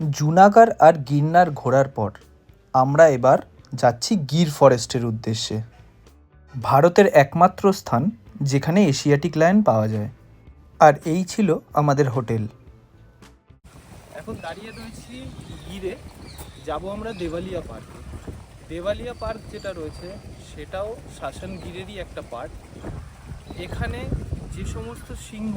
জুনাগড় আর গিরনার ঘোরার পর, আমরা এবার যাচ্ছি গির ফরেস্টের উদ্দেশ্যে। ভারতের একমাত্র স্থান যেখানে এশিয়াটিক লায়ন পাওয়া যায়। আর এই ছিল আমাদের হোটেল। এখন দাঁড়িয়ে রয়েছি গিরে। যাব আমরা দেওয়ালিয়া পার্ক। দেওয়ালিয়া পার্ক যেটা রয়েছে, সেটাও শাসন গিরেরই একটা পার্ক। এখানে যে সমস্ত সিংহ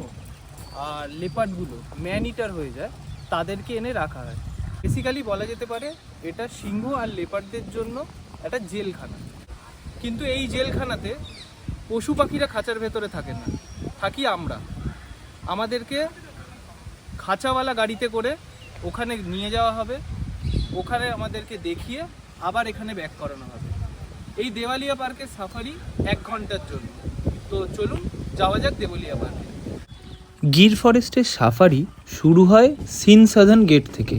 আর লেপার্ডগুলো ম্যান ইটার হয়ে যায় তাদেরকে এনে রাখা হয়। বেসিক্যালি বলা যেতে পারে, এটা সিংহ আর লেপারদের জন্য একটা জেলখানা। কিন্তু এই জেলখানাতে পশু পাখিরা খাঁচার ভেতরে থাকে না। থাকি আমরা। আমাদেরকে খাঁচাওয়ালা গাড়িতে করে ওখানে নিয়ে যাওয়া হবে। ওখানে আমাদেরকে দেখিয়ে আবার এখানে ব্যাক করানো হবে। এই দেওয়ালিয়া পার্কের সাফারি এক ঘণ্টার জন্য। তো চলুন, যাওয়া যাক দেওয়ালিয়া পার্কে। গির ফরেস্টের সাফারি শুরু হয় সিন সাধার্ন গেট থেকে,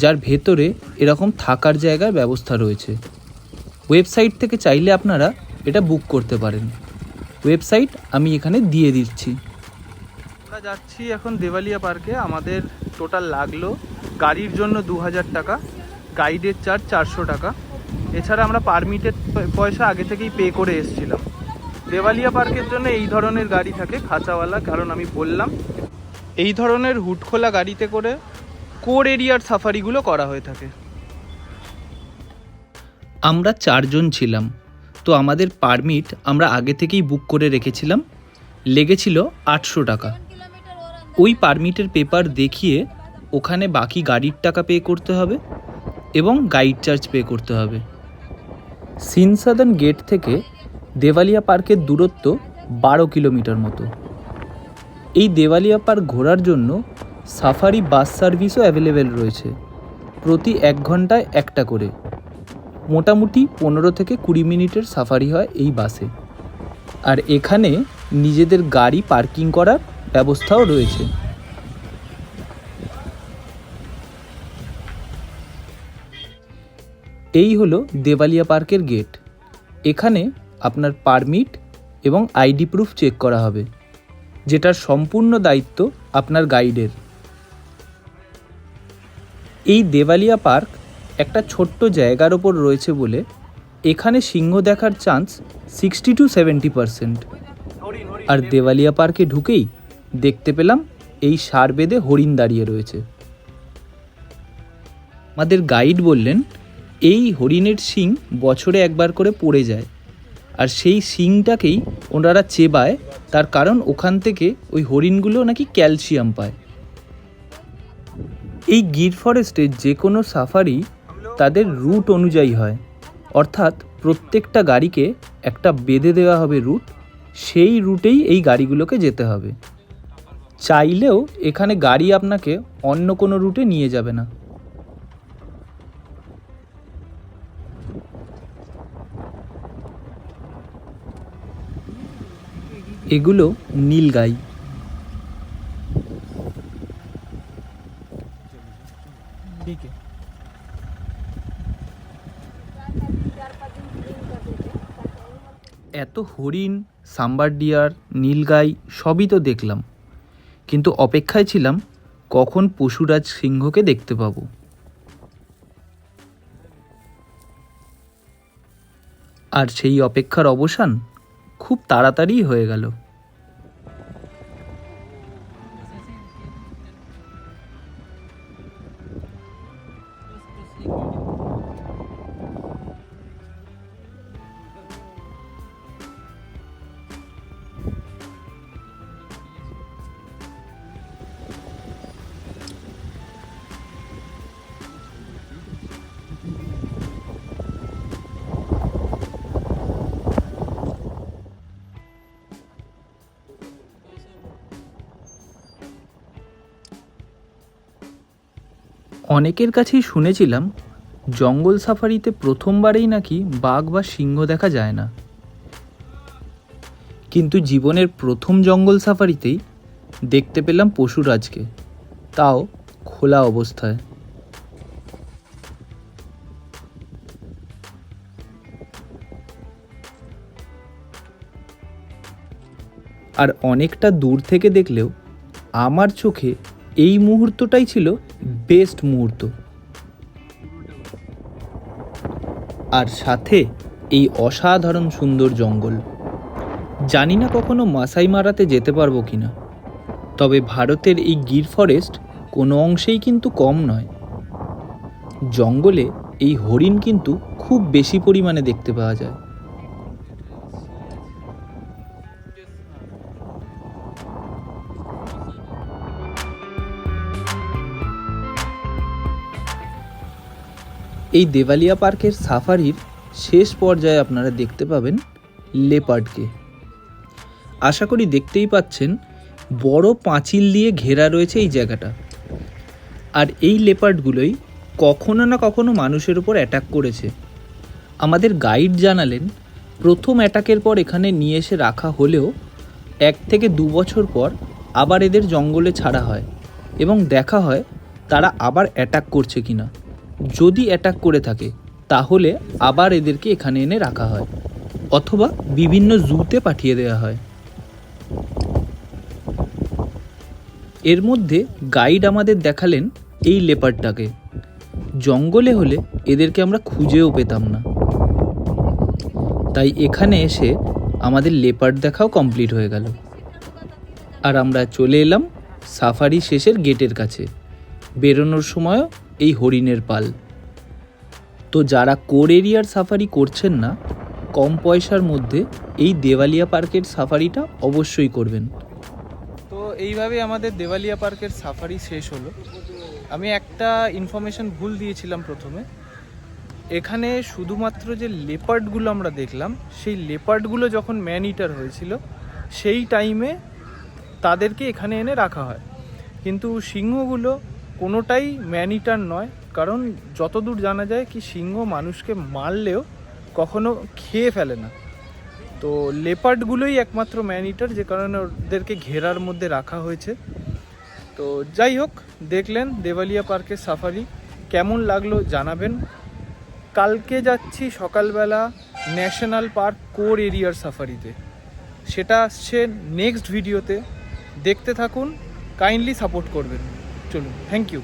যার ভেতরে এরকম থাকার জায়গার ব্যবস্থা রয়েছে। ওয়েবসাইট থেকে চাইলে আপনারা এটা বুক করতে পারেন। ওয়েবসাইট আমি এখানে দিয়ে দিচ্ছি। আমরা যাচ্ছি এখন দেওয়ালিয়া পার্কে। আমাদের টোটাল লাগল গাড়ির জন্য দু হাজার টাকা, গাইডের চার্জ চারশো টাকা। এছাড়া আমরা পারমিটের পয়সা আগে থেকেই পে করে এসেছিলাম। দেওয়ালিয়া পার্কের জন্য এই ধরনের গাড়ি থাকে খাঁচাওয়ালা, কারণ আমি বললাম এই ধরনের হুটখোলা গাড়িতে করে কোর এরিয়ার সাফারিগুলো করা হয়ে থাকে। আমরা চারজন ছিলাম, তো আমাদের পারমিট আমরা আগে থেকেই বুক করে রেখেছিলাম। লেগেছিল আটশো টাকা। ওই পারমিটের পেপার দেখিয়ে ওখানে বাকি গাড়ির টাকা পে করতে হবে এবং গাইড চার্জ পে করতে হবে। সিনসাদন গেট থেকে দেওয়ালিয়া পার্কের দূরত্ব বারো কিলোমিটার মতো। এই দেওয়ালিয়া পার্ক ঘোরার জন্য সাফারি বাস সার্ভিসও অ্যাভেলেবেল রয়েছে। প্রতি এক ঘন্টায় একটা করে। মোটামুটি পনেরো থেকে কুড়ি মিনিটের সাফারি হয় এই বাসে। আর এখানে নিজেদের গাড়ি পার্কিং করার ব্যবস্থাও রয়েছে। এই হলো দেওয়ালিয়া পার্কের গেট। এখানে আপনার পারমিট এবং আইডি প্রুফ চেক করা হবে। যেটার সম্পূর্ণ দায়িত্ব আপনার গাইডের। এই দেওয়ালিয়া পার্ক একটা ছোট্ট জায়গার ওপর রয়েছে বলে এখানে সিংহ দেখার chance sixty to seventy percent. আর দেওয়ালিয়া পার্কে ঢুকেই দেখতে পেলাম এই সার বেঁধে হরিণ দাঁড়িয়ে রয়েছে। আমাদের গাইড বললেন, এই হরিণের শিং বছরে একবার করে পড়ে যায়। আর সেই শিংটাকেই ওনারা চেবায়, তার কারণ ওখান থেকে ওই হরিণগুলো নাকি ক্যালসিয়াম পায়। এই গির ফরেস্টে যে কোনো সাফারি তাদের রুট অনুযায়ী হয়। অর্থাৎ প্রত্যেকটা গাড়িকে একটা বেঁধে দেওয়া হবে রুট, সেই রুটেই এই গাড়িগুলোকে যেতে হবে। চাইলেও এখানে গাড়ি আপনাকে অন্য কোনো রুটে নিয়ে যাবে না। এগুলো নীলগাই এত হরিণ সাম্বার ডিয়ার নীলগাই সবই তো দেখলাম। কিন্তু অপেক্ষায় ছিলাম কখন পশুরাজ সিংহকে দেখতে পাবো? আর সেই অপেক্ষার অবসান? খুব তাড়াতাড়ি হয়ে গেল। অনেকের কাছেই শুনেছিলাম, জঙ্গল সাফারিতে প্রথমবারেই নাকি বাঘ বা সিংহ দেখা যায় না। কিন্তু জীবনের প্রথম জঙ্গল সাফারিতেই দেখতে পেলাম পশুরাজকে। তাও খোলা অবস্থায়। আর অনেকটা দূর থেকে দেখলেও আমার চোখে এই মুহূর্তটাই ছিল বেস্ট মুহূর্ত। আর সাথে এই অসাধারণ সুন্দর জঙ্গল। জানি না কখনো মাসাই মারাতে যেতে পারব কিনা। তবে ভারতের এই গির ফরেস্ট কোনো অংশেই কিন্তু কম নয়। জঙ্গলে এই হরিণ কিন্তু খুব বেশি পরিমাণে দেখতে পাওয়া যায়। এই দেওয়ালিয়া পার্কের সাফারির শেষ পর্যায়ে আপনারা দেখতে পাবেন লেপার্ডকে। আশা করি দেখতেই পাচ্ছেন, বড় পাঁচিল দিয়ে ঘেরা রয়েছে এই জায়গাটা। আর এই লেপার্ডগুলোই কখনো না কখনো মানুষের উপর অ্যাটাক করেছে। আমাদের গাইড জানালেন, প্রথম অ্যাটাকের পর এখানে নিয়ে এসে রাখা হলেও এক থেকে দু বছর পর আবার এদের জঙ্গলে ছাড়া হয় এবং দেখা হয় তারা আবার অ্যাটাক করছে কিনা। যদি অ্যাটাক করে থাকে, তাহলে আবার এদেরকে এখানে এনে রাখা হয়, অথবা বিভিন্ন জুতে পাঠিয়ে দেওয়া হয়। এর মধ্যে গাইড আমাদের দেখালেন এই লেপারটাকে জঙ্গলে হলে এদেরকে আমরা খুঁজেও পেতাম না। তাই এখানে এসে আমাদের লেপার্ড দেখাও কমপ্লিট হয়ে গেল। আর আমরা চলে এলাম সাফারি শেষের গেটের কাছে। বেরোনোর সময়ও এই হরিণের পাল। তো যারা কোর এরিয়ার সাফারি করছেন না, কম পয়সার মধ্যে এই দেওয়ালিয়া পার্কের সাফারিটা অবশ্যই করবেন। তো এইভাবে আমাদের দেওয়ালিয়া পার্কের সাফারি শেষ হলো। আমি একটা ইনফরমেশন ভুল দিয়েছিলাম প্রথমে। এখানে শুধুমাত্র যে লেপার্ডগুলো আমরা দেখলাম, সেই লেপার্ডগুলো যখন ম্যান ইটার হয়েছিল, সেই টাইমে তাদেরকে এখানে এনে রাখা হয়। কিন্তু সিংহগুলো কোনোটাই ম্যানিটার নয়, কারণ যতদূর জানা যায় কি সিংহ মানুষকে মারলেও কখনো খেয়ে ফেলে না। তো লেপার্ডগুলোই একমাত্র ম্যানিটার, যে কারণে ওদেরকে ঘেরার মধ্যে রাখা হয়েছে। তো যাই হোক, দেখলেন দেওয়ালিয়া পার্কের সাফারি, কেমন লাগল জানাবেন। কালকে যাচ্ছি সকালবেলা ন্যাশনাল পার্ক কোর এরিয়ার সাফারিতে। সেটা আসছে নেক্সট ভিডিওতে। দেখতে থাকুন, কাইন্ডলি সাপোর্ট করবেন। চলুন থ্যাংক ইউ